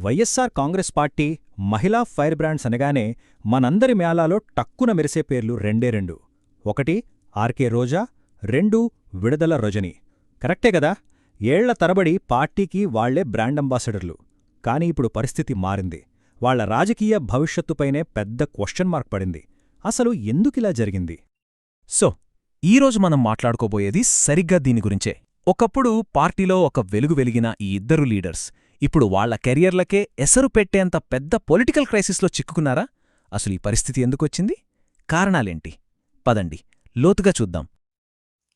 YSR Congress party మహిళా fire brands అనగానే మనందరి మేళాలో టక్కున మెరిసే పేర్లు రెండే రెండు. ఒకటి ఆర్కే రోజా రెండు విడదల రజని. కరెక్టే కదా? ఏళ్ళ తరబడి పార్టీకి వాళ్ళే బ్రాండ్ అంబాసిడర్లు. కాని ఇప్పుడు పరిస్థితి మారింది. వాళ్ళ రాజకీయ భవిష్యత్తుపైనే పెద్ద క్వశ్చన్ మార్క్ పడింది. అసలు ఎందుకిలా జరిగింది? సో ఈరోజు మనం మాట్లాడుకోబోయేది సరిగ్గా దీని గురించే. ఒకప్పుడు పార్టీలో ఒక వెలుగు వెలిగిన ఈ ఇద్దరు లీడర్స్ ఇప్పుడు వాళ్ళ కెరియర్లకే ఎసరు పెట్టేంత పెద్ద పొలిటికల్ క్రైసిస్లో చిక్కుకున్నారా? అసలు ఈ పరిస్థితి ఎందుకొచ్చింది? కారణాలేంటి? పదండి లోతుగా చూద్దాం.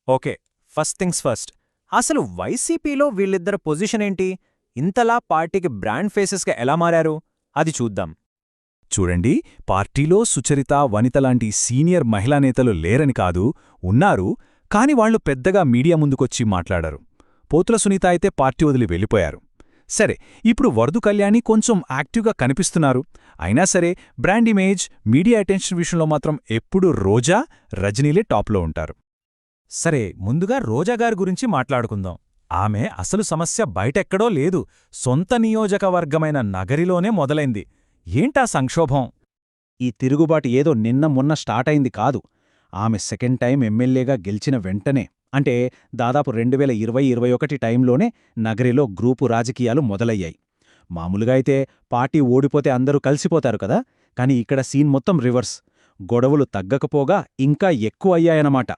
Okay first things first. అసలు వైసీపీలో వీళ్ళిద్దరు పొజిషన్ ఏంటి? ఇంతలా పార్టీకి బ్రాండ్ ఫేసెస్గా ఎలా మారారు? అది చూద్దాం. చూడండి పార్టీలో సుచరిత వనిత లాంటి సీనియర్ మహిళా నేతలు లేరని కాదు ఉన్నారు కాని వాళ్ళు పెద్దగా మీడియా ముందుకొచ్చి మాట్లాడారు. పోతుల సునీత అయితే పార్టీ వదిలి వెళ్ళిపోయారు. సరే ఇప్పుడు వరదు కళ్యాణి కొంచెం యాక్టివ్గా కనిపిస్తున్నారు. అయినా సరే బ్రాండ్ ఇమేజ్ మీడియా అటెన్షన్ విషయంలో మాత్రం ఎప్పుడూ రోజా రజనీలే టాప్లో ఉంటారు. సరే ముందుగా రోజాగారి గురించి మాట్లాడుకుందాం. ఆమె అసలు సమస్య బయటెక్కడో లేదు. సొంత నియోజకవర్గమైన నగరిలోనే మొదలైంది. ఏంటా సంక్షోభం? ఈ తిరుగుబాటు ఏదో నిన్న మొన్న స్టార్ట్ అయింది కాదు. ఆమె సెకండ్ టైం ఎమ్మెల్యేగా గెలిచిన వెంటనే అంటే దాదాపు రెండు వేల ఇరవై ఇరవై ఒకటి టైంలోనే నగరిలో గ్రూపు రాజకీయాలు మొదలయ్యాయి. మామూలుగా అయితే పార్టీ ఓడిపోతే అందరూ కలిసిపోతారు కదా కాని ఇక్కడ సీన్ మొత్తం రివర్స్. గొడవలు తగ్గకపోగా ఇంకా ఎక్కువ అయ్యాయనమాట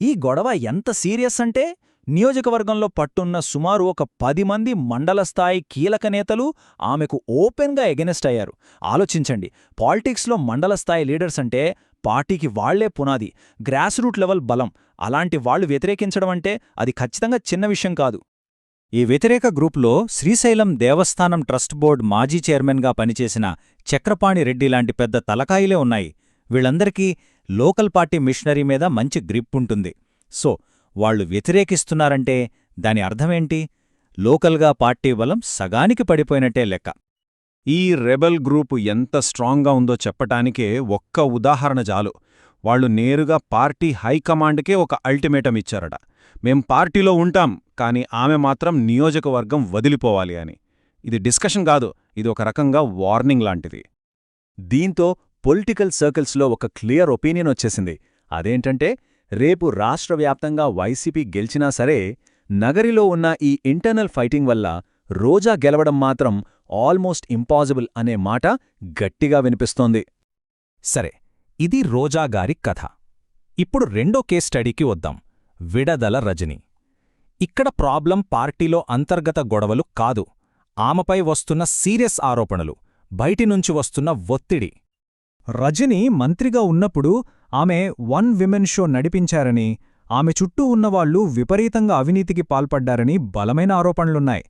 ఈ గొడవ ఎంత సీరియస్ అంటే నియోజకవర్గంలో పట్టున్న సుమారు ఒక పది మంది మండల స్థాయి కీలక నేతలు ఆమెకు ఓపెన్గా ఎగెనెస్ట్ అయ్యారు. ఆలోచించండి పాలిటిక్స్లో మండల స్థాయి లీడర్స్ అంటే పార్టీకి వాళ్ళే పునాది గ్రాస్ రూట్ లెవెల్ బలం అలాంటి వాళ్ళు వ్యతిరేకించడం అంటే అది ఖచ్చితంగా చిన్న విషయం కాదు. ఈ వ్యతిరేక గ్రూప్లో శ్రీశైలం దేవస్థానం ట్రస్ట్ బోర్డ్ మాజీ చైర్మన్గా పనిచేసిన చక్రపాణి రెడ్డి లాంటి పెద్ద తలకాయిలే ఉన్నాయి. వీళ్ళందరికీ లోకల్ పార్టీ మిషనరీ మీద మంచి గ్రిప్ ఉంటుంది. సో వాళ్ళు వ్యతిరేకిస్తున్నారంటే దాని అర్థమేంటి లోకల్గా పార్టీ బలం సగానికి పడిపోయినట్టే లెక్క. ఈ రెబెల్ గ్రూపు ఎంత స్ట్రాంగ్గా ఉందో చెప్పటానికే ఒక్క ఉదాహరణ చాలు. వాళ్ళు నేరుగా పార్టీ హైకమాండ్కే ఒక అల్టిమేటం ఇచ్చారట. మేం పార్టీలో ఉంటాం కాని ఆమె మాత్రం నియోజకవర్గం వదిలిపోవాలి అని. ఇది డిస్కషన్ కాదు ఇది ఒక రకంగా వార్నింగ్ లాంటిది. దీంతో పొలిటికల్ సర్కిల్స్లో ఒక క్లియర్ ఒపీనియన్ వచ్చేసింది. అదేంటంటే రేపు రాష్ట్ర వ్యాప్తంగా వైసీపీ గెలిచినా సరే నగరిలో ఉన్న ఈ ఇంటర్నల్ ఫైటింగ్ వల్ల రోజా గెలవడం మాత్రం ఆల్మోస్ట్ ఇంపాసిబుల్ అనే మాట గట్టిగా వినిపిస్తోంది. సరే ఇది రోజాగారి కథ. ఇప్పుడు రెండో కేస్ స్టడీకి వద్దాం. విడదల రజని. ఇక్కడ ప్రాబ్లం పార్టీలో అంతర్గత గొడవలు కాదు. ఆమెపై వస్తున్న సీరియస్ ఆరోపణలు బయటినుంచి వస్తున్న ఒత్తిడి. రజని మంత్రిగా ఉన్నప్పుడు ఆమె వన్ విమెన్ షో నడిపించారని ఆమె చుట్టూ ఉన్నవాళ్ళు విపరీతంగా అవినీతికి పాల్పడ్డారని బలమైన ఆరోపణలున్నాయి.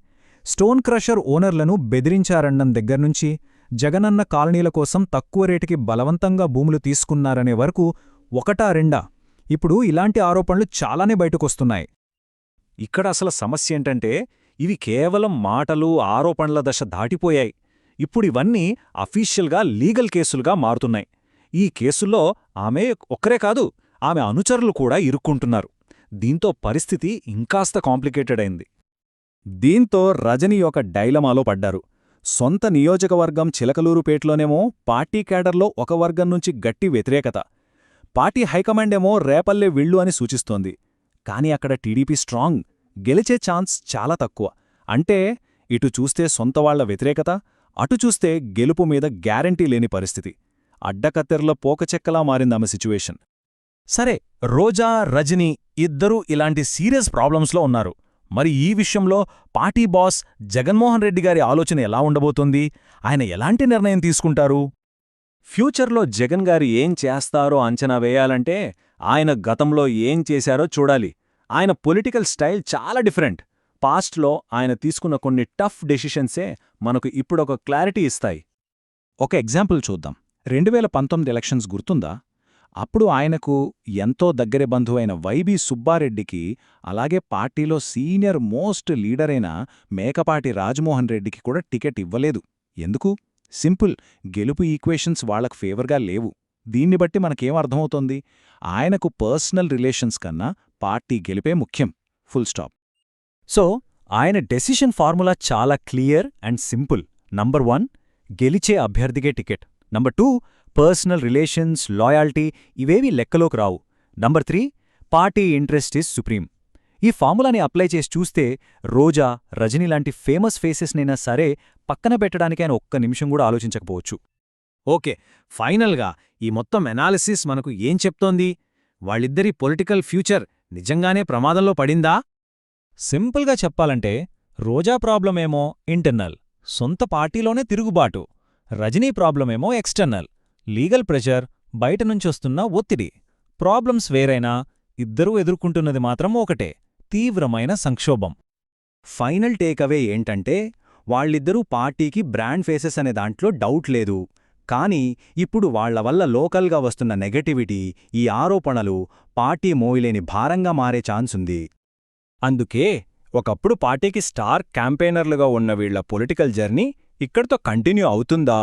స్టోన్ క్రషర్ ఓనర్లను బెదిరించారన్నం దగ్గర్నుంచి జగనన్న కాలనీల కోసం తక్కువ రేటుకి బలవంతంగా భూములు తీసుకున్నారనే వరకు ఒకటా రెండా? ఇప్పుడు ఇలాంటి ఆరోపణలు చాలానే బయటకొస్తున్నాయి. ఇక్కడ అసలు సమస్య ఏంటంటే ఇవి కేవలం మాటలు ఆరోపణల దశ దాటిపోయాయి. ఇప్పుడివన్నీ అఫీషియల్గా లీగల్ కేసులుగా మారుతున్నాయి. ఈ కేసుల్లో ఆమె ఒక్కరే కాదు ఆమె అనుచరులు కూడా ఇరుక్కుంటున్నారు. దీంతో పరిస్థితి ఇంకాస్త కాంప్లికేటెడ్ అయింది. దీంతో రజని ఒక డైలమాలో పడ్డారు. సొంత నియోజకవర్గం చిలకలూరుపేటలోనేమో పార్టీ కేడర్లో ఒక వర్గం నుంచి గట్టి వ్యతిరేకత. పార్టీ హైకమాండేమో రేపల్లే విళ్ళు అని సూచిస్తోంది. కాని అక్కడ టీడీపీ స్ట్రాంగ్. గెలిచే ఛాన్స్ చాలా తక్కువ. అంటే ఇటు చూస్తే సొంతవాళ్ళ వ్యతిరేకత అటు చూస్తే గెలుపు మీద గ్యారంటీ లేని పరిస్థితి. అడ్డకత్తెరల పోకచెక్కలా మారిందామె సిచ్యువేషన్. సరే రోజా రజని ఇద్దరూ ఇలాంటి సీరియస్ ప్రాబ్లమ్స్లో ఉన్నారు. మరి ఈ విషయంలో పార్టీ బాస్ జగన్మోహన్ రెడ్డి గారి ఆలోచన ఎలా ఉండబోతోంది? ఆయన ఎలాంటి నిర్ణయం తీసుకుంటారు? ఫ్యూచర్లో జగన్ గారు ఏం చేస్తారో అంచనా వేయాలంటే ఆయన గతంలో ఏం చేశారో చూడాలి. ఆయన పొలిటికల్ స్టైల్ చాలా డిఫరెంట్. పాస్ట్లో ఆయన తీసుకున్న కొన్ని టఫ్ డెసిషన్సే మనకు ఇప్పుడొక క్లారిటీ ఇస్తాయి. ఒక ఎగ్జాంపుల్ చూద్దాం. రెండు వేల పంతొమ్మిది ఎలక్షన్స్ గుర్తుందా? అప్పుడు ఆయనకు ఎంతో దగ్గరి బంధువైన వైబి సుబ్బారెడ్డికి అలాగే పార్టీలో సీనియర్ మోస్ట్ లీడరైన మేకపాటి రాజమోహన్ రెడ్డికి కూడా టికెట్ ఇవ్వలేదు. ఎందుకు? సింపుల్. గెలుపు ఈక్వేషన్స్ వాళ్ళకు ఫేవర్గా లేవు. దీన్ని బట్టి మనకేం అర్థమవుతోంది? ఆయనకు పర్సనల్ రిలేషన్స్ కన్నా పార్టీ గెలిపే ముఖ్యం. Full stop. సో ఆయన డెసిషన్ ఫార్ములా చాలా clear and simple. Number one గెలిచే అభ్యర్థికే ticket. Number two personal relations loyalty ఇవేవీ లెక్కలోకి రావు. Number three party interest is supreme ఈ ఫార్ములాని అప్లై చేసి చూస్తే రోజా రజనీ లాంటి ఫేమస్ ఫేసెస్నైనా సరే పక్కన పెట్టడానికి ఆయన ఒక్క నిమిషం కూడా ఆలోచించకపోవచ్చు. ఓకే ఫైనల్గా ఈ మొత్తం ఎనాలిసిస్ మనకు ఏం చెప్తోంది? వాళ్ళిద్దరి పొలిటికల్ ఫ్యూచర్ నిజంగానే ప్రమాదంలో పడిందా? సింపుల్గా చెప్పాలంటే రోజా ప్రాబ్లమేమో ఇంటర్నల్ సొంత పార్టీలోనే తిరుగుబాటు. రజనీ ప్రాబ్లమేమో ఎక్స్టర్నల్. లీగల్ ప్రెషర్ బయట నుంచొస్తున్న ఒత్తిడి ప్రాబ్లమ్స్ వేరైనా ఇద్దరూ ఎదుర్కొంటున్నది మాత్రం ఒకటే తీవ్రమైన సంక్షోభం. ఫైనల్ టేకవే ఏంటంటే వాళ్ళిద్దరూ పార్టీకి బ్రాండ్ ఫేసెస్ అనే దాంట్లో డౌట్ లేదు కానీ ఇప్పుడు వాళ్ళ వల్ల లోకల్గా వస్తున్న నెగటివిటీ ఈ ఆరోపణలు పార్టీ మోయలేని భారంగా మారే ఛాన్సుంది అందుకే ఒకప్పుడు పార్టీకి స్టార్ క్యాంపెయినర్లుగా ఉన్న వీళ్ళ పొలిటికల్ జర్నీ ఇక్కడితో కంటిన్యూ అవుతుందా?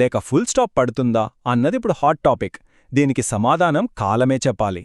లేక ఫుల్ స్టాప్ పడుతుందా అన్నది ఇప్పుడు హాట్ టాపిక్. దీనికి సమాధానం కాలమే చెప్పాలి.